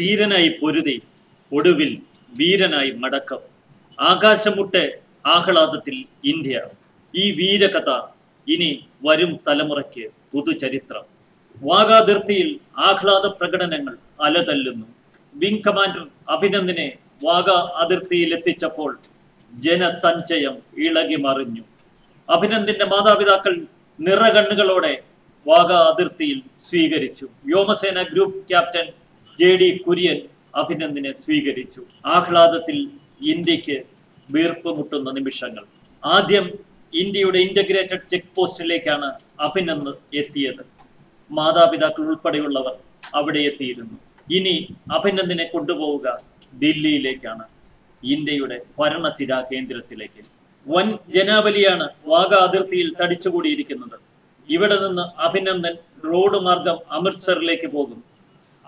ധീരനായി പൊരുതി ഒടുവിൽ വീരനായി മടക്കം. ആകാശമുട്ടെ ആഹ്ലാദത്തിൽ ഇന്ത്യ. ഈ വീരകഥ ഇനി വരും തലമുറയ്ക്ക് പുതുചരിത്രം. വാഗാതിർത്തിയിൽ ആഹ്ലാദ പ്രകടനങ്ങൾ അലതല്ലുന്നു. വിംഗ് കമാൻഡർ അഭിനന്ദിനെ വാഗാ അതിർത്തിയിൽ എത്തിച്ചപ്പോൾ ജനസഞ്ചയം ഇളകി മറിഞ്ഞു അഭിനന്ദിന്റെ മാതാപിതാക്കൾ നിറകണ്ണുകളോടെ വാഗാ അതിർത്തിയിൽ സ്വീകരിച്ചു. വ്യോമസേന group captain J D Kurian അഭിനന്ദിനെ സ്വീകരിച്ചു. ആഹ്ലാദത്തിൽ ഇന്ത്യയ്ക്ക് വീർപ്പ് മുട്ടുന്ന നിമിഷങ്ങൾ. ആദ്യം ഇന്ത്യയുടെ ഇന്റഗ്രേറ്റഡ് ചെക്ക് പോസ്റ്റിലേക്കാണ് അഭിനന്ദ് എത്തിയത്. മാതാപിതാക്കൾ ഉൾപ്പെടെയുള്ളവർ അവിടെ എത്തിയിരുന്നു. ഇനി അഭിനന്ദിനെ കൊണ്ടുപോവുക ദില്ലിയിലേക്കാണ്. ഇന്ത്യയുടെ ഭരണസിരാ കേന്ദ്രത്തിലേക്ക്. വൻ ജനാവലിയാണ് വാഗ അതിർത്തിയിൽ തടിച്ചുകൂടിയിരിക്കുന്നത്. ഇവിടെ നിന്ന് അഭിനന്ദൻ റോഡ് മാർഗം അമൃത്സറിലേക്ക് പോകും.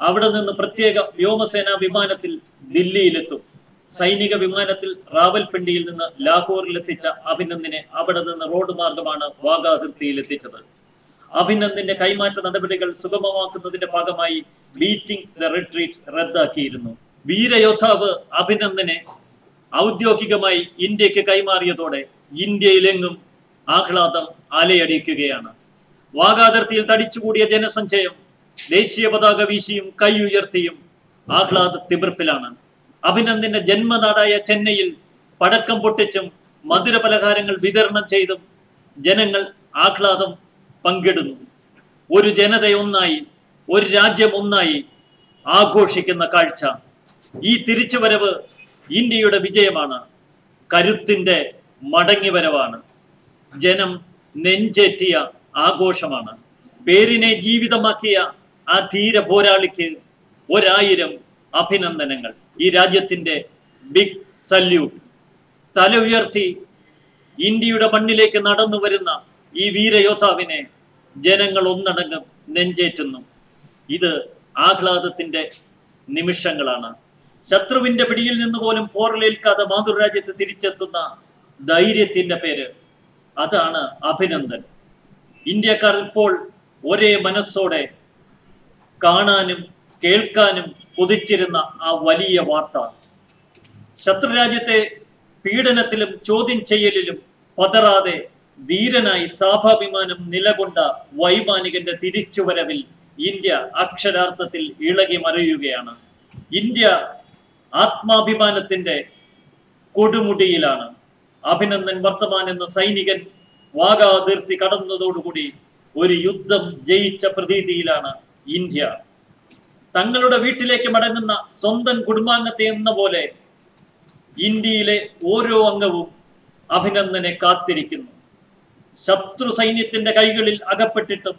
അവിടെ നിന്ന് പ്രത്യേക വ്യോമസേനാ വിമാനത്തിൽ ദില്ലിയിലെത്തും. സൈനിക വിമാനത്തിൽ റാവൽപിണ്ടിയിൽ നിന്ന് ലാഹോറിൽ എത്തിച്ച അഭിനന്ദിനെ അവിടെ നിന്ന് റോഡ് മാർഗമാണ് വാഗ അതിർത്തിയിൽ എത്തിച്ചത് അഭിനന്ദിന്റെ കൈമാറ്റ നടപടികൾ സുഗമമാക്കുന്നതിന്റെ ഭാഗമായി മീറ്റിംഗ് ദ റിട്രീറ്റ് റദ്ദാക്കിയിരുന്നു. വീരയോദ്ധാവ് അഭിനന്ദനെ ഔദ്യോഗികമായി ഇന്ത്യയ്ക്ക് കൈമാറിയതോടെ ഇന്ത്യയിലെങ്ങും ആഹ്ലാദം അലയടിക്കുകയാണ്. വാഗാതിർത്തിയിൽ തടിച്ചുകൂടിയ ജനസഞ്ചയം ദേശീയ പതാക വീശിയും കൈ ഉയർത്തിയും ആഹ്ലാദ തിമിർപ്പിലാണ് അഭിനന്ദിന്റെ ജന്മനാടായ ചെന്നൈയിൽ പടക്കം പൊട്ടിച്ചും മധുര പലഹാരങ്ങൾ വിതരണം ചെയ്തും ജനങ്ങൾ ആഹ്ലാദം പങ്കിടുന്നു. ഒരു ജനതയൊന്നായി ഒരു രാജ്യം ഒന്നായി ആഘോഷിക്കുന്ന കാഴ്ച. ഈ തിരിച്ചുവരവ് ഇന്ത്യയുടെ വിജയമാണ്. കരുത്തിന്റെ മടങ്ങിവരവാണ്. ജനം നെഞ്ചേറ്റിയ ആഘോഷമാണ്. പേരിനെ ജീവിതമാക്കിയ ആ ധീര പോരാളിക്ക് ഒരായിരം അഭിനന്ദനങ്ങൾ. ഈ രാജ്യത്തിന്റെ ബിഗ് സല്യൂട്ട് തല ഉയർത്തി ഇന്ത്യയുടെ മണ്ണിലേക്ക് നടന്നു വരുന്ന ഈ വീരയോദ്ധാവിനെ ജനങ്ങൾ ഒന്നടങ്കം നെഞ്ചേറ്റുന്നു. ഇത് ആഹ്ലാദത്തിന്റെ നിമിഷങ്ങളാണ്. ശത്രുവിന്റെ പിടിയിൽ നിന്ന് പോലും പോറലേൽക്കാതെ മാതൃരാജ്യത്ത് തിരിച്ചെത്തുന്ന ധൈര്യത്തിന്റെ പേര്. അതാണ് അഭിനന്ദൻ. ഇന്ത്യക്കാർ ഇപ്പോൾ ഒരേ മനസ്സോടെ കാണാനും കേൾക്കാനും കൊതിച്ചിരുന്ന ആ വലിയ വാർത്ത. ശത്രുരാജ്യത്തെ പീഡനത്തിലും ചോദ്യം ചെയ്യലിലും പതറാതെ ധീരനായി സാഭാഭിമാനം നിലകൊണ്ട വൈമാനികന്റെ തിരിച്ചുവരവിൽ ഇന്ത്യ അക്ഷരാർത്ഥത്തിൽ ഇളകി മറിയുകയാണ്. ഇന്ത്യ ആത്മാഭിമാനത്തിന്റെ കൊടുമുടിയിലാണ്. അഭിനന്ദൻ വർത്തമാൻ എന്ന സൈനികൻ വാഗാതിർത്തി കടന്നതോടുകൂടി ഒരു യുദ്ധം ജയിച്ച പ്രതീതിയിലാണ് ഇന്ത്യ. തങ്ങളുടെ വീട്ടിലേക്ക് മടങ്ങുന്ന സ്വന്തം കുടുംബാംഗത്തെ എന്ന പോലെ ഇന്ത്യയിലെ ഓരോ അംഗവും അഭിനന്ദനെ കാത്തിരിക്കുന്നു. ശത്രു സൈന്യത്തിന്റെ കൈകളിൽ അകപ്പെട്ടിട്ടും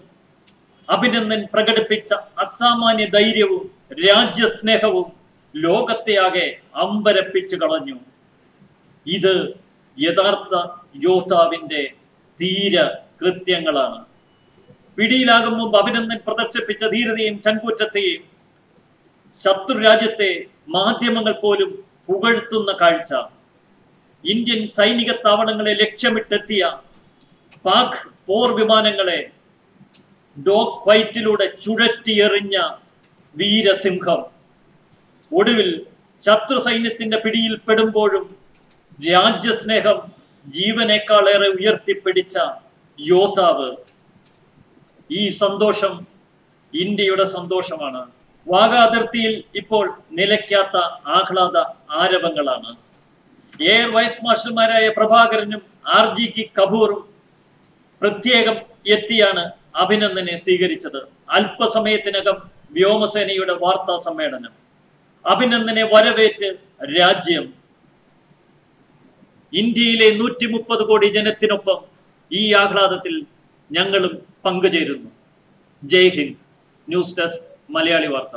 അഭിനന്ദൻ പ്രകടിപ്പിച്ച അസാമാന്യ ധൈര്യവും രാജ്യസ്നേഹവും ലോകത്തെയാകെ അമ്പരപ്പിച്ചു കളഞ്ഞു. ഇത് യഥാർത്ഥ യോദ്ധാവിന്റെ തീര കൃത്യങ്ങളാണ്. പിടിയിലാകും മുമ്പ് അഭിനന്ദൻ പ്രദർശിപ്പിച്ച ധീരതയും ചങ്കൂറ്റത്തെയും. ശത്രു രാജ്യത്തെ മാധ്യമങ്ങൾ പോലും പുകഴ്ത്തുന്ന കാഴ്ച. ഇന്ത്യൻ സൈനിക താവളങ്ങളെ ലക്ഷ്യമിട്ടെത്തിയ പാക് പോർ വിമാനങ്ങളെ ഡോഗ് ഫൈറ്റിലൂടെ ചുഴറ്റിയെറിഞ്ഞ വീരസിംഹം. ഒടുവിൽ ശത്രു സൈന്യത്തിന്റെ പിടിയിൽ പെടുമ്പോഴും രാജ്യസ്നേഹം ജീവനേക്കാളേറെ ഉയർത്തിപ്പിടിച്ച യോദ്ധാവ് ഈ സന്തോഷം ഇന്ത്യയുടെ സന്തോഷമാണ്. വാഗ അതിർത്തിയിൽ ഇപ്പോൾ നിലയ്ക്കാത്ത ആഹ്ലാദ ആരവങ്ങളാണ്. എയർ വൈസ് മാർഷൽമാരായ പ്രഭാകരനും ആർ ജി കി കപൂറും പ്രത്യേകം എത്തിയാണ് അഭിനന്ദനെ സ്വീകരിച്ചത്. അല്പസമയത്തിനകം വ്യോമസേനയുടെ വാർത്താ സമ്മേളനം. അഭിനന്ദനെ വരവേറ്റ് രാജ്യം. ഇന്ത്യയിലെ നൂറ്റി മുപ്പത് കോടി ജനത്തിനൊപ്പം ഈ ആഹ്ലാദത്തിൽ ഞങ്ങളും പങ്കുചേരുന്നു. ജയ് ഹിന്ദ് ന്യൂസ് ഡെസ്ക് മലയാളി വാർത്ത.